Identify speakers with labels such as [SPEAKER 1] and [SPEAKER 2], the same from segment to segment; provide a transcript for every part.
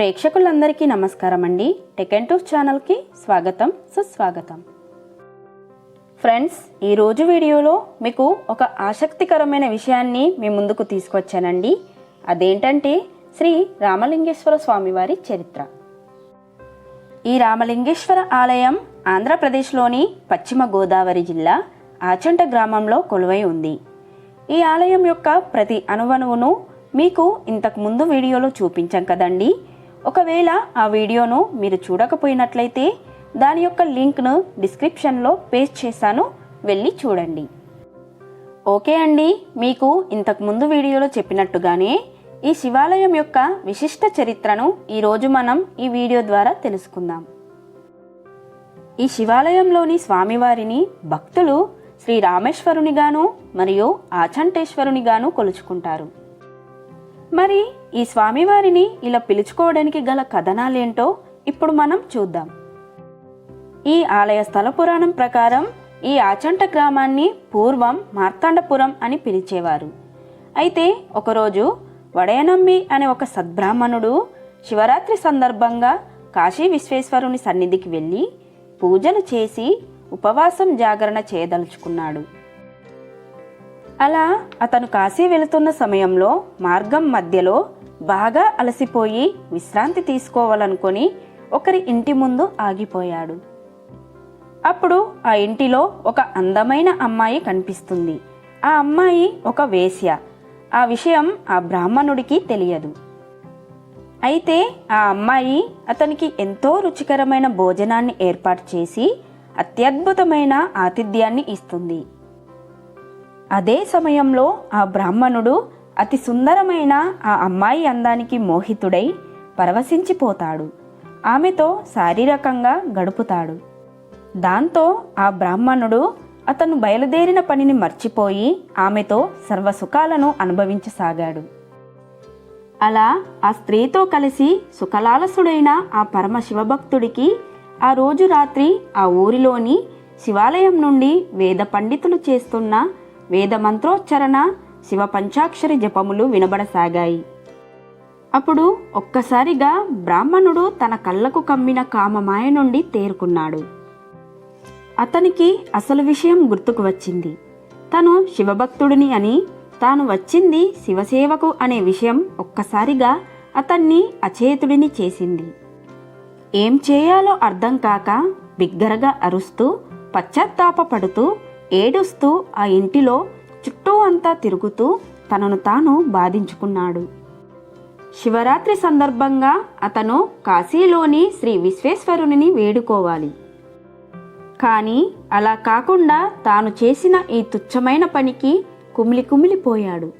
[SPEAKER 1] ప్రేక్షకులందరికీ నమస్కారం అండి టెకెన్ టూస్ ఛానల్కి స్వాగతం సుస్వాగతం. ఫ్రెండ్స్ ఈరోజు వీడియోలో మీకు ఒక ఆసక్తికరమైన విషయాన్ని మీ ముందుకు తీసుకొచ్చానండి. అదేంటంటే శ్రీ రామలింగేశ్వర స్వామివారి చరిత్ర. ఈ రామలింగేశ్వర ఆలయం ఆంధ్రప్రదేశ్లోని పశ్చిమ గోదావరి జిల్లా ఆచంట గ్రామంలో కొలువై ఉంది. ఈ ఆలయం యొక్క ప్రతి అణువణువును మీకు ఇంతకు ముందు వీడియోలో చూపించాం కదండీ. ఒకవేళ ఆ వీడియోను మీరు చూడకపోయినట్లయితే దాని యొక్క లింక్ను డిస్క్రిప్షన్లో పేస్ట్ చేశాను. వెళ్ళి చూడండి. ఓకే అండి మీకు ఇంతకు ముందు వీడియోలో చెప్పినట్టుగానే ఈ శివాలయం యొక్క విశిష్ట చరిత్రను ఈరోజు మనం ఈ వీడియో ద్వారా తెలుసుకుందాం. ఈ శివాలయంలోని స్వామివారిని భక్తులు శ్రీ రామేశ్వరునిగాను మరియు ఆచంటేశ్వరునిగాను కొలుచుకుంటారు. మరి ఈ స్వామివారిని ఇలా పిలుచుకోవడానికి గల కథనాలేంటో ఇప్పుడు మనం చూద్దాం. ఈ ఆలయ స్థల పురాణం ప్రకారం ఈ ఆచంట గ్రామాన్ని పూర్వం మార్తాండపురం అని పిలిచేవారు. అయితే ఒకరోజు వడయనమ్మి అనే ఒక సద్బ్రాహ్మణుడు శివరాత్రి సందర్భంగా కాశీ విశ్వేశ్వరుని సన్నిధికి వెళ్ళి పూజలు చేసి ఉపవాసం జాగరణ చేయదలుచుకున్నాడు. అలా అతను కాశీ వెళుతున్న సమయంలో మార్గం మధ్యలో బాగా అలసిపోయి విశ్రాంతి తీసుకోవాలనుకొని ఒకరి ఇంటి ముందు ఆగిపోయాడు. అప్పుడు ఆ ఇంటిలో ఒక అందమైన అమ్మాయి కనిపిస్తుంది. ఆ అమ్మాయి ఒక వేశ్య. ఆ విషయం ఆ బ్రాహ్మణుడికి తెలియదు. అయితే ఆ అమ్మాయి అతనికి ఎంతో రుచికరమైన భోజనాన్ని ఏర్పాటు చేసి అత్యద్భుతమైన ఆతిథ్యాన్ని ఇస్తుంది. అదే సమయంలో ఆ బ్రాహ్మణుడు అతి సుందరమైన ఆ అమ్మాయి అందానికి మోహితుడై పరవశించిపోతాడు. ఆమెతో శారీరకంగా గడుపుతాడు. దాంతో ఆ బ్రాహ్మణుడు అతను బయలుదేరిన పనిని మర్చిపోయి ఆమెతో సర్వసుఖాలను అనుభవించసాగాడు. అలా ఆ స్త్రీతో కలిసి సుఖలాలసుడైన ఆ పరమ శివభక్తుడికి ఆ రోజు రాత్రి ఆ ఊరిలోని శివాలయం నుండి వేద పండితులు చేస్తున్న వేద మంత్రోచ్చరణ శివ పంచాక్షరి జపములు వినబడసాగాయి. అప్పుడు ఒక్కసారిగా బ్రాహ్మణుడు తన కళ్ళకు కమ్మిన కామమాయ నుండి తేరుకున్నాడు. అతనికి అసలు విషయం గుర్తుకు వచ్చింది. తను శివభక్తుడిని అని తాను వచ్చింది శివసేవకు అనే విషయం ఒక్కసారిగా అతన్ని అచేతుడిని చేసింది. ఏం చేయాలో అర్థం కాక బిగ్గరగా అరుస్తూ పశ్చాత్తాపడుతూ ఏడుస్తూ ఆ ఇంటిలో చుట్టూ అంతా తిరుగుతూ తనను తాను బాధించుకున్నాడు. శివరాత్రి సందర్భంగా అతను కాశీలోని శ్రీ విశ్వేశ్వరుని వేడుకోవాలి. కానీ అలా కాకుండా తాను చేసిన ఈ తుచ్చమైన పనికి కుమిలి కుమిలిపోయాడు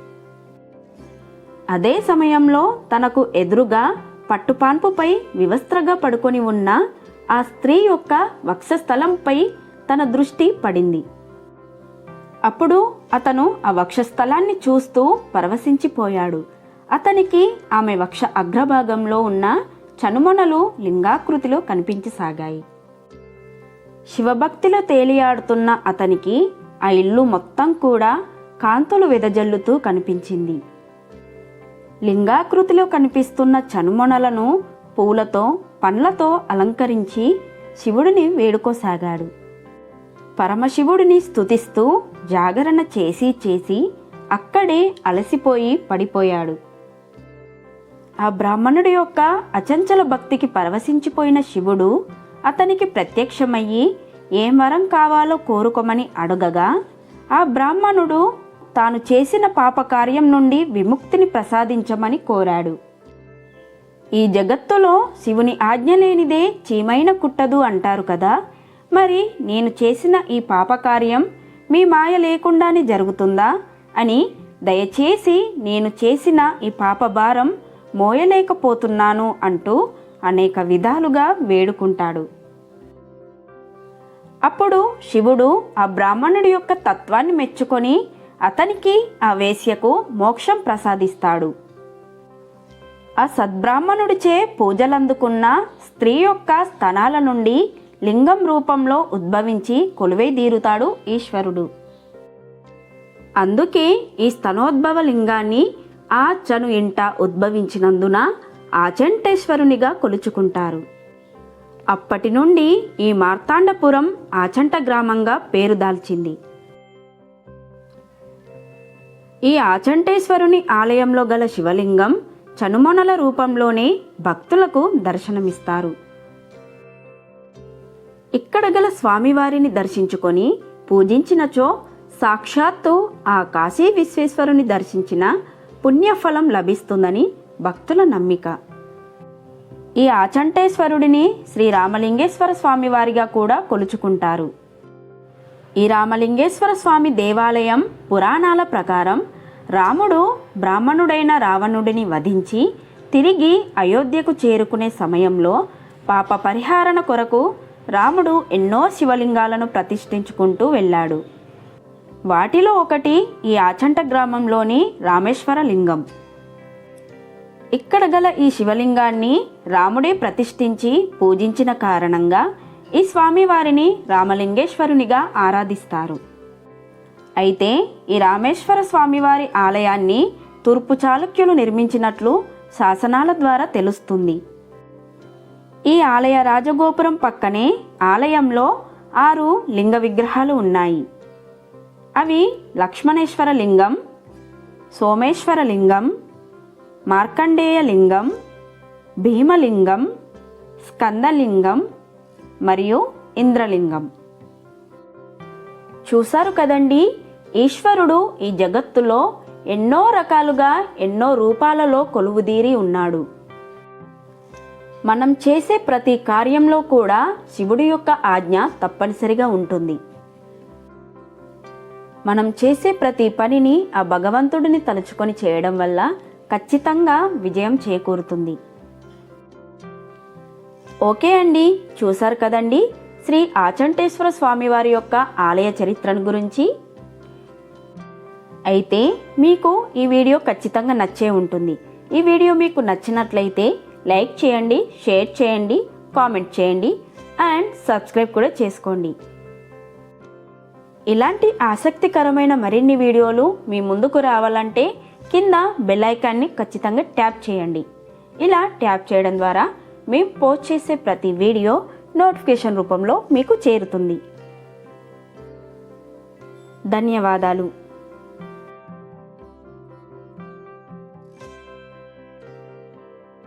[SPEAKER 1] అదే సమయంలో తనకు ఎదురుగా పట్టుపాన్పుపై వివస్త్రగా పడుకొని ఉన్న ఆ స్త్రీ యొక్క వక్షస్థలంపై తన దృష్టి పడింది. అప్పుడు అతను ఆ వక్షస్థలాన్ని చూస్తూ పరవశించిపోయాడు. అతనికి ఆమె వక్ష అగ్రభాగంలో ఉన్న చనుమొనలు లింగాకృతిలో కనిపించసాగాయి. శివభక్తిలో తేలియాడుతున్న అతనికి ఆ ఇల్లు మొత్తం కూడా కాంతులు వెదజల్లుతూ కనిపించింది. లింగాకృతిలో కనిపిస్తున్న చనుమొనలను పూలతో పండ్లతో అలంకరించి శివుడిని వేడుకోసాగాడు. పరమశివుడిని స్తుతిస్తూ జాగరణ చేసి చేసి అక్కడే అలసిపోయి పడిపోయాడు. ఆ బ్రాహ్మణుడి యొక్క అచంచల భక్తికి పరవశించిపోయిన శివుడు అతనికి ప్రత్యక్షమయ్యి ఏం వరం కావాలో కోరుకోమని అడగగా ఆ బ్రాహ్మణుడు తాను చేసిన పాపకార్యం నుండి విముక్తిని ప్రసాదించమని కోరాడు. ఈ జగత్తులో శివుని ఆజ్ఞ లేనిదే చీమైన కుట్టదు అంటారు కదా మరి నేను చేసిన ఈ పాపకార్యం మీ మాయ లేకుండానే జరుగుతుందా? అని దయచేసి నేను చేసిన ఈ పాపభారం మోయలేకపోతున్నాను అంటూ అనేక విధాలుగా వేడుకుంటాడు. అప్పుడు శివుడు ఆ బ్రాహ్మణుడి యొక్క తత్వాన్ని మెచ్చుకొని అతనికి ఆ వేశ్యకు మోక్షం ప్రసాదిస్తాడు. ఆ సద్బ్రాహ్మణుడిచే పూజలందుకున్న స్త్రీ యొక్క స్తనాల నుండి లింగం రూపంలో ఉద్భవించి కొలువై తీరుతాడు ఈశ్వరుడు. అందుకే ఈ స్తనోద్భవ లింగాన్ని ఆ చను ఇంట ఉద్భవించినందున ఆచంటేశ్వరునిగా కొలుచుకుంటారు. అప్పటి నుండి ఈ మార్తాండపురం ఆచంట గ్రామంగా పేరు దాల్చింది. ఈ ఆచంటేశ్వరుని ఆలయంలో గల శివలింగం చనుమొనల రూపంలోనే భక్తులకు దర్శనమిస్తారు. ఇక్కడ గల స్వామివారిని దర్శించుకొని పూజించినచో సాక్షాత్తు ఆ కాశీ విశ్వేశ్వరుని దర్శించిన పుణ్యఫలం లభిస్తుందని భక్తుల నమ్మిక. ఈ ఆచంటేశ్వరుడిని శ్రీ రామలింగేశ్వర స్వామివారిగా కూడా కొలుచుకుంటారు. ఈ రామలింగేశ్వర స్వామి దేవాలయం పురాణాల ప్రకారం రాముడు బ్రాహ్మణుడైన రావణుడిని వధించి తిరిగి అయోధ్యకు చేరుకునే సమయంలో పాప పరిహారణ కొరకు రాముడు ఎన్నో శివలింగాలను ప్రతిష్ఠించుకుంటూ వెళ్ళాడు. వాటిలో ఒకటి ఈ ఆచంట గ్రామంలోని రామేశ్వర లింగం. ఇక్కడ గల ఈ శివలింగాన్ని రాముడే ప్రతిష్ఠించి పూజించిన కారణంగా ఈ స్వామివారిని రామలింగేశ్వరునిగా ఆరాధిస్తారు. అయితే ఈ రామేశ్వర స్వామివారి ఆలయాన్ని తూర్పు చాళుక్యులు నిర్మించినట్లు శాసనాల ద్వారా తెలుస్తుంది. ఈ ఆలయ రాజగోపురం పక్కనే ఆలయంలో ఆరు లింగ విగ్రహాలు ఉన్నాయి. అవి లక్ష్మణేశ్వర లింగం సోమేశ్వర లింగం మార్కండేయ లింగం భీమలింగం స్కందలింగం మరియు ఇంద్రలింగం. చూశారు కదండి? ఈశ్వరుడు ఈ జగత్తులో ఎన్నో రకాలుగా ఎన్నో రూపాలలో కొలువుదీరి ఉన్నాడు. మనం చేసే ప్రతి కార్యంలో కూడా శివుడి యొక్క ఆజ్ఞ తప్పనిసరిగా ఉంటుంది. మనం చేసే ప్రతి పనిని ఆ భగవంతుడిని తలుచుకొని చేయడం వల్ల ఖచ్చితంగా విజయం చేకూరుతుంది. ఓకే అండి చూశారు కదండి శ్రీ ఆచంటేశ్వర స్వామివారి యొక్క ఆలయ చరిత్రను గురించి? అయితే మీకు ఈ వీడియో ఖచ్చితంగా నచ్చే ఉంటుంది. ఈ వీడియో మీకు నచ్చినట్లయితే లైక్ చేయండి షేర్ చేయండి కామెంట్ చేయండి అండ్ సబ్స్క్రైబ్ కూడా చేసుకోండి. ఇలాంటి ఆసక్తికరమైన మరిన్ని వీడియోలు మీ ముందుకు రావాలంటే కింద బెల్ ఐకాన్ని ఖచ్చితంగా ట్యాప్ చేయండి. ఇలా ట్యాప్ చేయడం ద్వారా మేము పోస్ట్ చేసే ప్రతి వీడియో నోటిఫికేషన్ రూపంలో మీకు చేరుతుంది. ధన్యవాదాలు.